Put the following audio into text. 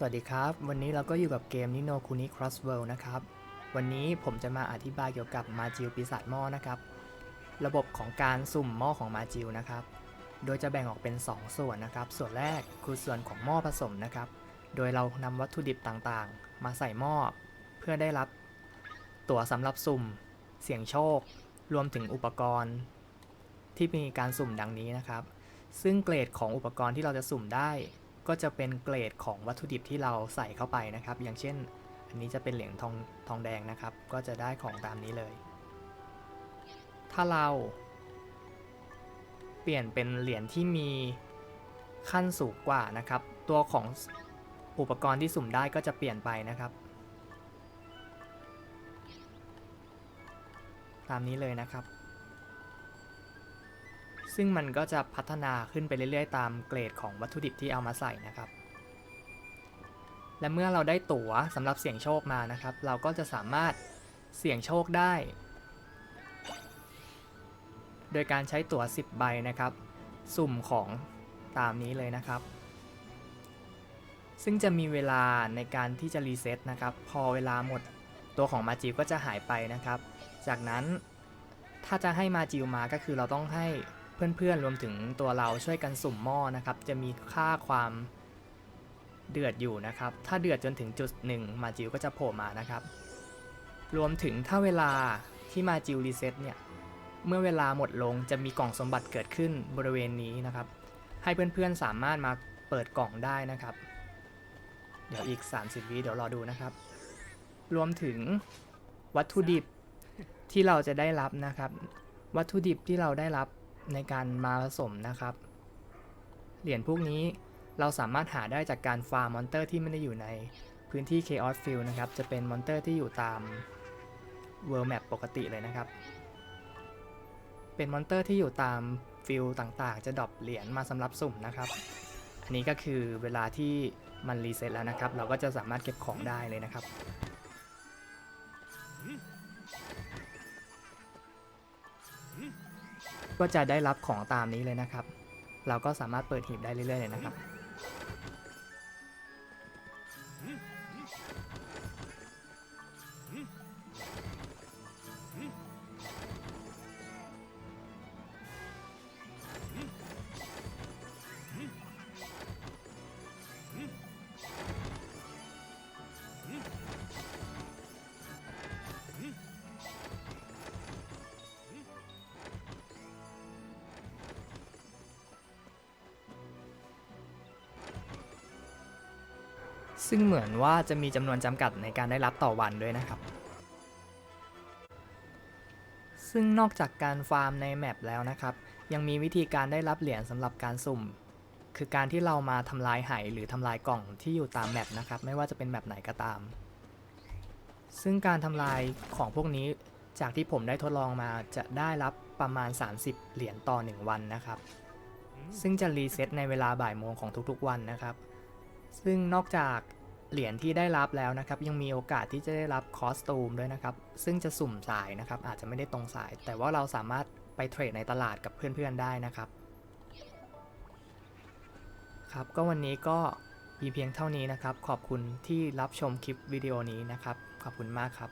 สวัสดีครับ วันนี้เราก็อยู่กับเกม Nino Kuni Cross World นะครับ วันนี้ผมจะมาอธิบายเกี่ยวกับมาจิลปีศาจหม้อนะครับ ระบบของการสุ่มหม้อของมาจิลนะครับ โดยจะแบ่งออกเป็น 2 ส่วนนะครับ ส่วนแรกคือส่วนของหม้อผสมนะครับ โดยเรานำวัตถุดิบต่างๆ มาใส่หม้อเพื่อได้รับตั๋วสำหรับสุ่ม เสี่ยงโชค รวมถึงอุปกรณ์ ที่มีการสุ่มดังนี้นะครับ ซึ่งเกรดของอุปกรณ์ที่เราจะสุ่มได้ ก็จะเป็นเกรดของวัตถุดิบที่เราใส่เข้าไปนะครับ อย่างเช่น อันนี้จะเป็นเหรียญทองทองแดงนะครับ ก็จะได้ของตามนี้เลย ถ้าเรา เปลี่ยนเป็นเหรียญที่มีขั้นสูงกว่านะครับ ตัวของอุปกรณ์ที่สุ่มได้ก็จะเปลี่ยนไปนะครับ ตามนี้เลยนะครับ ซึ่งมันก็จะพัฒนาขึ้นไปเรื่อยๆ ตามเกรดของวัตถุดิบที่เอามาใส่นะครับ และเมื่อเราได้ตั๋วสำหรับเสี่ยงโชคมานะครับ เราก็จะสามารถเสี่ยงโชคได้ โดยการใช้ตั๋ว 10 ใบนะครับ สุ่มของตามนี้เลยนะครับ ซึ่งจะมีเวลาในการที่จะรีเซ็ตนะครับ พอเวลาหมดตัวของมาจิวก็จะหายไปนะครับ จากนั้นถ้าจะให้มาจิวมาก็คือเราต้องให้ เพื่อนๆรวมถึงตัวเราช่วยกันสุ่มหม้อนะครับ จะมีค่าความเดือดอยู่นะครับ ถ้าเดือดจนถึงจุดหนึ่งมาจิวก็จะโผล่มานะครับ รวมถึงถ้าเวลาที่มาจิวรีเซ็ตเนี่ย เมื่อเวลาหมดลงจะมีกล่องสมบัติเกิดขึ้นบริเวณนี้นะครับ ให้เพื่อนๆสามารถมาเปิดกล่องได้นะครับ เดี๋ยวอีก 30 วิเดี๋ยวรอดูนะครับ รวมถึงวัตถุดิบที่เราจะได้รับนะครับ วัตถุดิบที่เราได้รับ ในการมาผสมนะครับ เหรียญพวกนี้เราสามารถหาได้จากการฟาร์มมอนเตอร์ที่ไม่ได้อยู่ในพื้นที่ Chaos Field นะครับ จะเป็นมอนเตอร์ที่อยู่ตาม World Map ปกติเลยนะครับ เป็นมอนเตอร์ที่อยู่ตามฟิลต่างๆ จะดรอปเหรียญมาสำหรับสุ่มนะครับ อันนี้ก็คือเวลาที่มันรีเซ็ตแล้วนะครับ เราก็จะสามารถเก็บของได้เลยนะครับ ก็จะได้รับของตามนี้เลยนะครับ เราก็สามารถเปิดหีบได้เรื่อยๆเลยนะครับ ซึ่งเหมือนว่าจะมีจำนวนจำกัดในการได้รับต่อวันด้วยนะครับ ซึ่งนอกจากการฟาร์มในแมปแล้วนะครับ ยังมีวิธีการได้รับเหรียญสำหรับการสุ่ม คือการที่เรามาทำลายไหหรือทำลายกล่องที่อยู่ตามแมปนะครับ ไม่ว่าจะเป็นแมปไหนก็ตาม ซึ่งการทำลายของพวกนี้จากที่ผมได้ทดลองมาจะได้รับประมาณ 30 เหรียญต่อ 1 วันนะครับ ซึ่งจะรีเซ็ตในเวลาบ่ายโมงของทุกๆวันนะครับ ซึ่งนอกจากเหรียญที่ได้รับแล้วนะครับ ยังมีโอกาสที่จะได้รับคอสตูมด้วยนะครับ ซึ่งจะสุ่มสายนะครับ อาจจะไม่ได้ตรงสาย แต่ว่าเราสามารถไปเทรดในตลาดกับเพื่อนๆได้นะครับครับก็วันนี้ก็มีเพียงเท่านี้นะครับ ขอบคุณที่รับชมคลิปวิดีโอนี้นะครับ ขอบคุณมากครับ